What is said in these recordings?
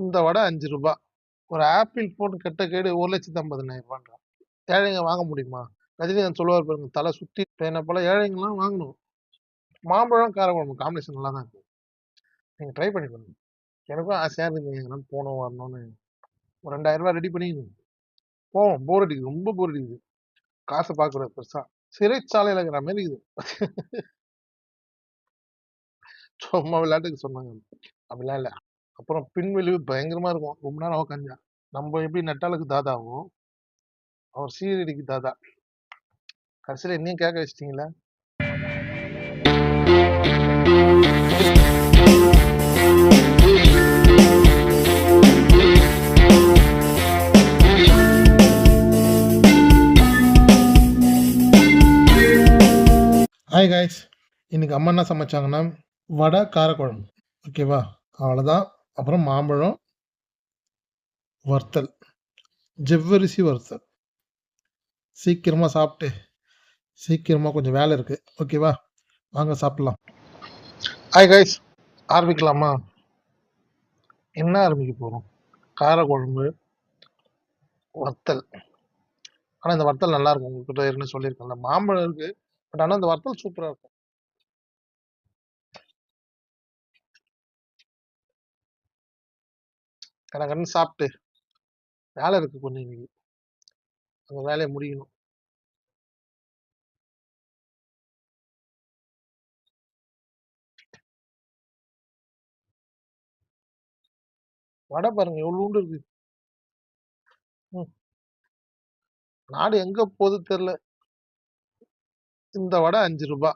இந்த வடை அஞ்சு ரூபாய் ஒரு ஆப்பிள் போன் கெட்ட கேடு ஒரு லட்சத்தி ஐம்பதுனாயிரம் ரூபான்றான் ஏழைங்க வாங்க முடியுமா? ரஜினிகாந்த் சொல்லுவார் பாருங்க தலை சுத்தி என்ன போல ஏழைங்கெல்லாம் வாங்கணும். மாம்பழம் காரக்குழம்பு காம்பினேஷன் நல்லா தான் இருக்கு. நீங்க ட்ரை பண்ணி பாருங்க. எனக்கும் ஆசையா இருந்தது எங்கன்னா போனோம் வரணும்னு. ஒரு ரெண்டாயிரம் ரூபாய் ரெடி பண்ணிக்கணும் போவோம். போர் அடிக்குது ரொம்ப போர் அடிக்குது. காசை பார்க்கக்கூடாது பெருசா. சிறைச்சாலையில் இருக்கிற மாதிரி இருக்குது. சும்மா விளையாட்டுக்கு சொன்னாங்க. அப்படிலாம் இல்லை. அப்புறம் பின்விளைவு பயங்கரமாக இருக்கும். ரொம்ப நேரம் உட்காந்தா நம்ம எப்படி நட்டாளுக்கு தாதாவும் அவர் சீரடிக்கு தாதா. கடைசியில் என்னையும் கேட்க வச்சிட்டீங்களா? ஹாய் காய்ஸ் இன்னைக்கு அம்மா என்ன சமைச்சாங்கன்னா வடை காரக்குழம்பு. ஓகேவா அவ்வளோதான் அப்புறம் மாம்பழம் வறுத்தல். ஜெவ்வரிசி வறுத்தல். சீக்கிரமாக சாப்பிட்டு சீக்கிரமாக கொஞ்சம் வேலை இருக்குது ஓகேவா வாங்க சாப்பிட்லாம் ஹாய் கைஸ் ஆரம்பிக்கலாமா? என்ன ஆரம்பிக்க போகிறோம் காரக்குழம்பு வத்தல் ஆனால் இந்த வத்தல் நல்லாயிருக்கும் உங்கள்கிட்ட உங்ககிட்ட ஏற்கனவே சொல்லியிருக்கேன்ல. மாம்பழம் இருக்குது பட் ஆனால் இந்த வத்தல் சூப்பராக இருக்கும். எனக்கு சாப்பிட்டு வேலை இருக்கு கொஞ்சம் இன்னைக்கு. அந்த வேலையை முடியணும் வடை பாருங்க எவ்வளோண்டு இருக்கு. ம். நாடு எங்க போகுது தெரியல. இந்த வடை அஞ்சு ரூபா.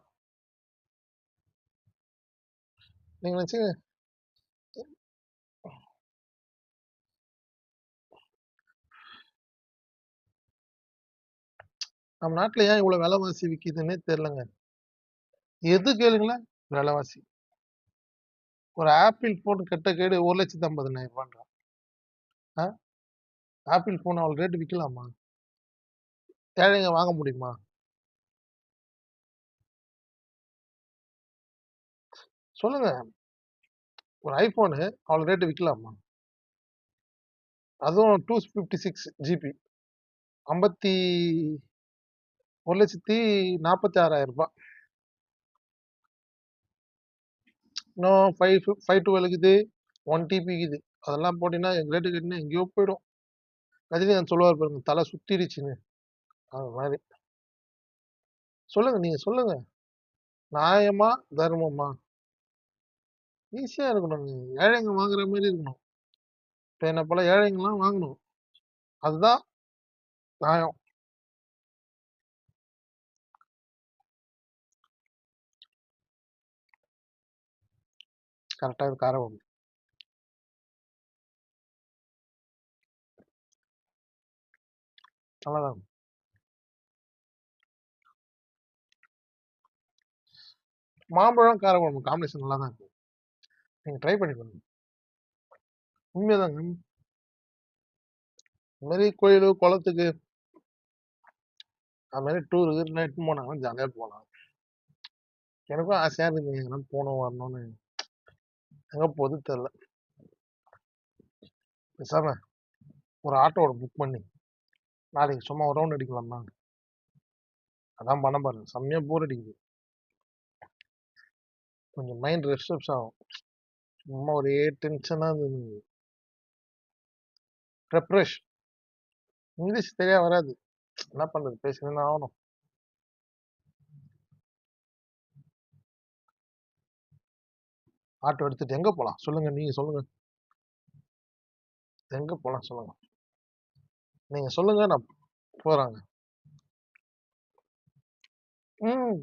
நீங்க நினைச்சீங்க நம்ம நாட்டில் ஏன் இவ்வளோ விலைவாசி விற்கிதுன்னே தெரிலங்க எது கேளுங்களேன் விலைவாசி. ஒரு ஆப்பிள் ஃபோன் கெட்ட கேடு ஒரு லட்சத்தி ஐம்பதுனாயிரம் ரூபான்றான். ஆ? ஆப்பிள் ஃபோன் அவள் ரேட்டு விற்கலாமா ஏழைங்க வாங்க முடியுமா? சொல்லுங்க. ஒரு ஐஃபோனு அவ்வளோ ரேட்டு விற்கலாமா அதுவும் டூ ஃபிஃப்டி சிக்ஸ் ஜிபி. ஐம்பத்தி ஒரு லட்சத்தி நாற்பத்தி ஆறாயிரம் ரூபாய் இன்னும் ஃபைவ் ஃபைவ் டுவெல் இருக்குது ஒன் டிபி இருக்குது. அதெல்லாம் போட்டீங்கன்னா எங்க ரேட்டு எங்கேயோ போயிடும். ரஜினிகாந்த் சொல்லுவார் பாருங்க தலை சுத்திடுச்சுன்னு. அது மாதிரி. சொல்லுங்க நீங்க சொல்லுங்க. நியாயமா தர்மமா? ஈஸியா இருக்கணும் நீங்க. ஏழைங்க வாங்குற மாதிரி இருக்கணும். இப்போ என்ன போல ஏழைங்கெல்லாம் வாங்கணும். அதுதான் நியாயம். கரெக்டாக இது காரம் நல்லாதான் மாம்பழம் காரக்குழம்பு காம்பினேஷன் நல்லா தான் இருக்கும். நீங்கள் ட்ரை பண்ணி பாருங்க. உண்மைதாங்க இந்த மாதிரி கோயில் குளத்துக்கு அது மாதிரி டூருக்கு நைட்டு போனாங்கன்னா ஜாலியாக போகலாம். எனக்கும் ஆசையாக இருந்தது எங்கன்னா போகணும் வரணும்னு. எங்க போகுது தெரில. பேசாம ஒரு ஆட்டோட புக் பண்ணி. நாளைக்கு சும்மா ஒரு ரவுண்ட் அடிக்கலாமா அதான் பண்ண பாருங்க செம்மையா போர் அடிக்குது. கொஞ்சம் மைண்ட் ரெஸ்ட்ரப்ஸ் ஆகும். சும்மா ஒரே டென்ஷனாக இருந்தது ப்ரெப்ரேஷன் இங்கிலீஷ் தெரியா வராது. என்ன பண்ணுறது பேசணும்னு ஆகணும். ஆட்டோ எடுத்துட்டு எங்க போலாம்? சொல்லுங்க நீங்க சொல்லுங்க. எங்க போலாம் சொல்லுங்க. நீங்க சொல்லுங்க நான் போறாங்க. ம்.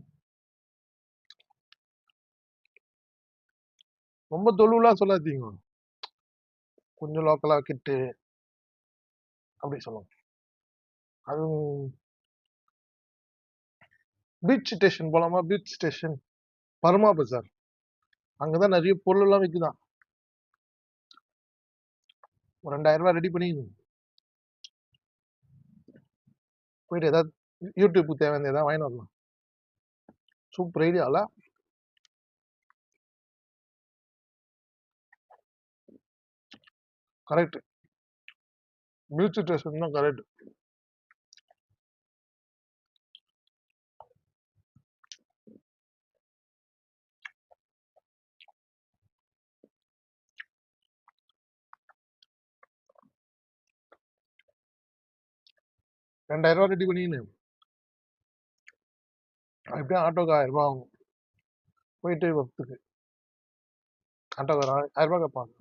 ரொம்ப தொழுவெல்லாம் சொல்லாதீங்க. கொஞ்சம் லோக்கலா கிட்டு அப்படி சொல்லுங்க. அது பீச் ஸ்டேஷன் போலாமா? Beach station Burma Bazaar. அங்கதான் நிறைய பொருள் எல்லாம் விற்குதான் ஒரு ரெண்டாயிரம் ரூபாய் ரெடி பண்ணி போயிட்டு ஏதாவது யூடியூப்க்கு தேவையான ஏதாவது வாங்கிட்டு வரலாம். சூப்பர் ஐடியாவில் கரெக்ட் மியூச்சுவல் ட்ரெஸ் தான் கரெக்ட் ரெண்டாயிரம் ரூபா ரெடி பண்ணின்னு எப்படியும் ஆட்டோக்கு ஆயிரம் ரூபாய் ஆகும். போயிட்டு பத்துக்கு ஆட்டோக்காரன் ஆயிரம் ரூபாய் கேட்பாங்க.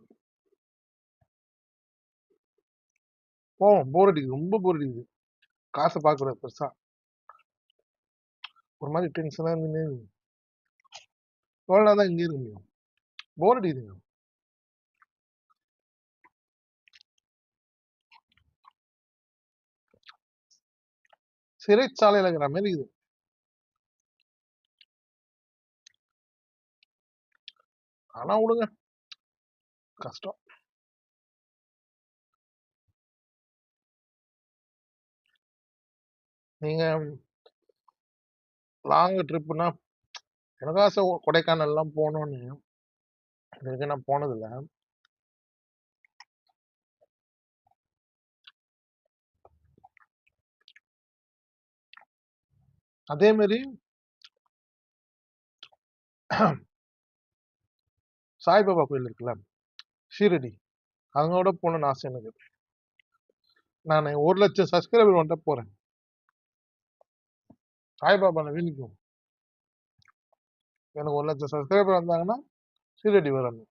போவோம். போர் அடிக்குது. ரொம்ப போர் அடிக்குது. காசை பார்க்கக்கூடாது பெருசா. ஒரு மாதிரி டென்ஷனாக இருந்து எவ்வளோ தான் இங்கே இருக்க முடியும்? போர் அடிக்குதுங்க. சிறைச்சாலையிலங்கிற இருக்கிற மாதிரி இருக்குது ஆனா விடுங்க கஷ்டம். நீங்க லாங் ட்ரிப்புனா எனக்கு ஆசை கொ- கொடைக்கானல் எல்லாம் போகணும்னு இது வரைக்கும் நான் போனதில்லை. அதே மாதிரி சாய்பாபா கோயில் இருக்குல்ல ஷீரடி. அவங்களோட போகணும்னு ஆசை எனக்கு. நான் ஒரு லட்சம் சப்ஸ்கிரைபர் வந்துட்டு போறேன். சாய்பாபா வீணிக்கும் எனக்கு ஒரு லட்சம் சப்ஸ்கிரைபர் வந்தாங்கன்னா ஷீரடி வரணும்.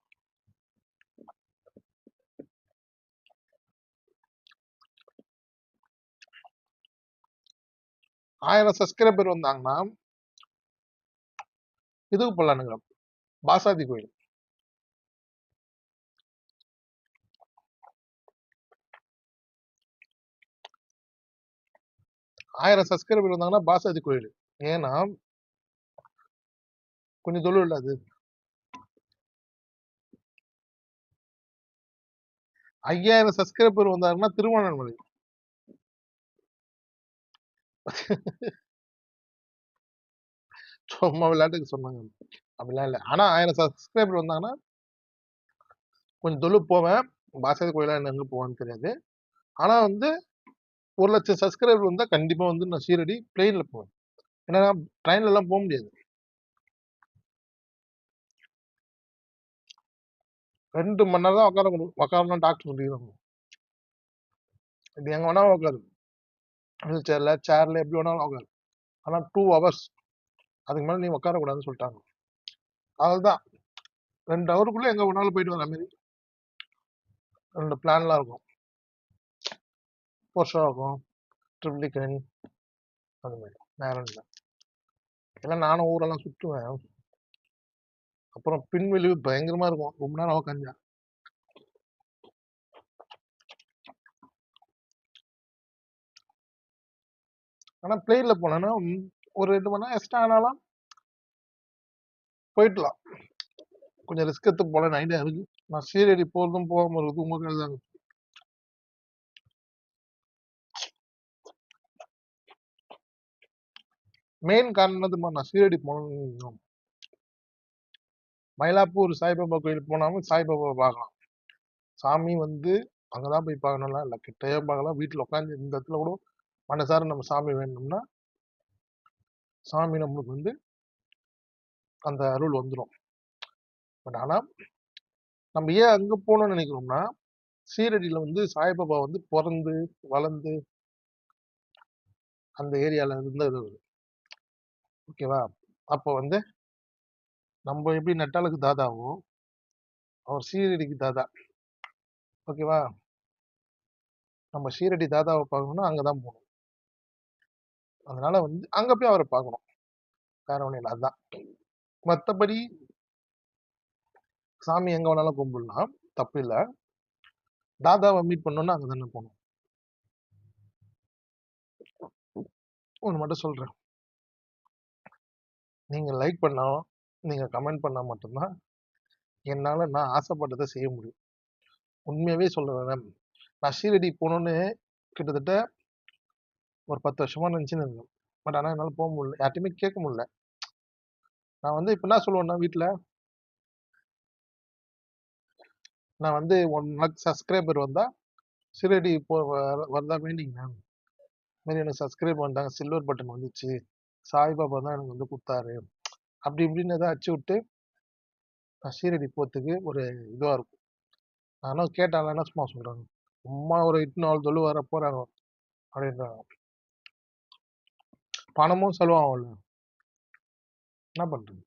ஆயிரம் சப்ஸ்கிரைபர் வந்தாங்கன்னா இதுக்கு போலானுங்க பாசாதி கோயில். ஆயிரம் சப்ஸ்கிரைபர் வந்தாங்கன்னா பாசாதி கோயில். ஏன்னா கொஞ்சம் தொழில் இல்ல அது. ஐயாயிரம் சப்ஸ்கிரைபர் வந்தாருன்னா திருவண்ணாமலை. சும்மா விளையாட்டுக்கு சொன்னாங்க. அப்படிலாம் இல்லை. ஆனால் ஆயிரம் சப்ஸ்கிரைபர் வந்தாங்கன்னா கொஞ்சம் தொழில் போவேன். பாசாதி கோயிலாக என்ன எங்க போவேன்னு தெரியாது. ஆனால் வந்து ஒரு லட்சம் சப்ஸ்கிரைபர் வந்தால் கண்டிப்பாக வந்து நான் சீரடி பிளெயினில் போவேன். ஏன்னா ட்ரெயின்லலாம் போக முடியாது. ரெண்டு மணி நேரம் தான் உட்கார உட்காரணும் டாக்டர் சொல்லிடுறாங்க இது எங்கே வேணாலும் உட்காரு. வீல் சேர்ல சேர்ல எப்படி வேணாலும் உட்காரு ஆனால் டூ ஹவர்ஸ் அதுக்கு மேலே நீ உட்காரக்கூடாதுன்னு சொல்லிட்டாங்க. அதுதான். ரெண்டு ஹவருக்குள்ளே எங்கே வேணாலும் போயிட்டு வர மாதிரி. ரெண்டு பிளான்லாம் இருக்கும். போர்ஷா இருக்கும் ட்ரிப்ளிகன் அந்த மாதிரி. நேரம் இல்லை. எல்லாம் நானும் ஊரெல்லாம் சுற்றுவேன் அப்புறம் பின்விளைவு பயங்கரமாக இருக்கும். ரொம்ப நேரம் உட்காந்தா ஆனால் பிளேனில் போனேன்னா ஒரு ரெண்டு மணி நேரம் எக்ஸ்ட்ரா ஆனாலும் போயிடலாம். கொஞ்சம் ரிஸ்க் எடுத்து போல ஐடியா இருக்கு. நான் சீரடி போகிறதும் போகாமல் இருக்குது. உங்களுக்கு கையில் தாங்க. மெயின் காரணம் நான் சீரடி போனோம் மயிலாப்பூர் சாய்பாபா கோயில் போனாலும் சாய்பாபா பார்க்கலாம். சாமி வந்து அங்கதான் போய் பார்க்கணும்லாம் இல்லை. கிட்டயே பார்க்கலாம். வீட்டில் உட்காந்து இந்த இடத்துல கூட மனசார நம்ம சாமி வேணும்னா சாமி நம்மளுக்கு வந்து அந்த அருள் வந்துடும் பட் ஆனால் நம்ம ஏன் அங்கே போகணும்னு நினைக்கிறோம்னா சீரடியில் வந்து சாய்பாபா வந்து பிறந்து வளர்ந்து அந்த ஏரியாவில் இருந்தது ஓகேவா? அப்போ வந்து நம்ம எப்படி நட்டாளுக்கு தாதாவோ அவர் சீரடிக்கு தாதா. ஓகேவா? நம்ம சீரடி தாதாவை பார்க்கணும்னா அங்கதான் போகணும். அதனால வந்து அங்க போய் அவரை பார்க்கணும் வேற ஒன்றும் இல்லை. அதுதான் மற்றபடி சாமி எங்க வேணாலும் கும்பிடலாம். தப்பு இல்லை. தாதாவை மீட் பண்ணோம்னா அங்கே தானே போகணும். ஒன்று மட்டும் சொல்றேன். நீங்க லைக் பண்ணா நீங்க கமெண்ட் பண்ணா மட்டும்தான் என்னால் நான் ஆசைப்பட்டதை செய்ய முடியும். உண்மையாகவே சொல்கிறேன் நான் ஷீரடி போகணுன்னு கிட்டத்தட்ட ஒரு பத்து வருஷமா நினைச்சுன்னு இருந்தேன். பட் ஆனால் என்னால் போக முடியல. யார்ட்டையுமே கேட்க முடியல. நான் வந்து இப்போ என்ன சொல்லுவேன்னா வீட்டில் நான் வந்து ஒன் லேக் சப்ஸ்கிரைபர் வந்தால் சிறடி போ வ- வந்தா வேண்டிங்கண்ணா மாதிரி எனக்கு சப்ஸ்கிரைப் பண்ணிட்டாங்க சில்வர் பட்டன் வந்துச்சு. சாய்பாபா தான் எனக்கு வந்து கொடுத்தாரு. அப்படி இப்படின்னு எதாவது அச்சு விட்டு நான் சீரடி போகிறதுக்கு ஒரு இதுவாக இருக்கும். நானும் கேட்டாங்க என்ன சும்மா சொல்கிறாங்க சும்மா ஒரு எட்டு நாள் தொழு வர போகிறாங்க அப்படின்றாங்க. பணமும் செலவாகும்ல. என்ன பண்றது?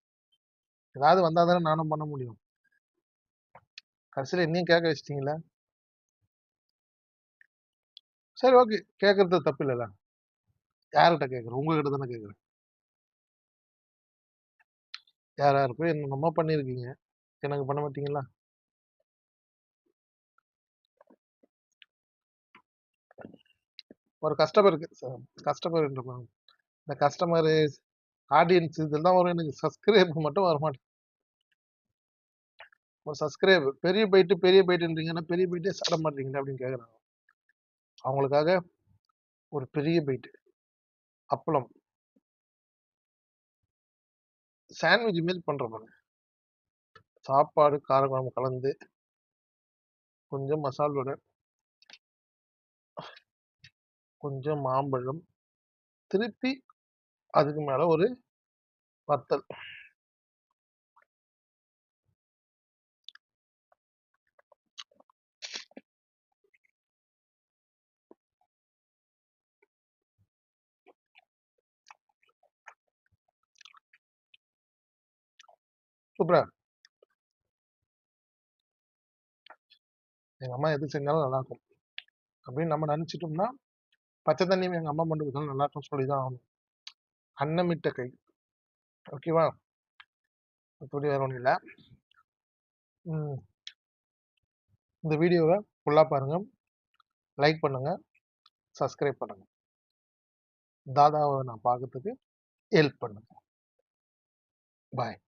ஏதாவது வந்தா தானே நானும் பண்ண முடியும். கடைசியில் என்னையும் கேட்க வச்சிட்டீங்களா சரி ஓகே. கேட்கறது தப்பு இல்லைல்ல. யார்கிட்ட கேட்குறேன் உங்ககிட்ட தானே கேட்குறேன் யார் யார் போய் என்னென்னமோ பண்ணியிருக்கீங்க. எனக்கு பண்ண மாட்டீங்களா? ஒரு கஸ்டமர் இருக்கு கஸ்டமர் இந்த கஸ்டமர் ஆடியன்ஸ் இதெல்லாம் வரும். எனக்கு சப்ஸ்கிரைப் மட்டும் வரமாட்டேன். ஒரு சப்ஸ்கிரைப் பெரிய பைட்டு பெரிய பைட்டுன்றீங்கன்னா பெரிய பைட்டே சாட மாட்டீங்களா அப்படின்னு கேட்குறாங்க அவங்களுக்காக ஒரு பெரிய பைட்டு அப்பளம். சாண்ட்விச் மாரி பண்ணுற பாருங்க. சாப்பாடு காரக்குழம்பு கலந்து கொஞ்சம் மசால் வடை கொஞ்சம் மாம்பழம் திருப்பி அதுக்கு மேல ஒரு வத்தல். சூப்பரா. எங்க அம்மா எது செஞ்சாலும் நல்லா இருக்கும் அப்படின்னு நம்ம நினைச்சிட்டோம்னா பச்சை தண்ணி எங்க அம்மா மட்டும் நல்லா இருக்கும் சொல்லிதான் ஆகணும். அன்னமிட்ட கை. ஓகேவா மற்றபடி வேற ஒன்றும் இல்லை இந்த வீடியோவை ஃபுல்லாக பாருங்கள் லைக் பண்ணுங்க. சப்ஸ்கிரைப் பண்ணுங்க. தாதாவை நான் பார்க்கறதுக்கு ஹெல்ப் பண்ணுங்க. பாய்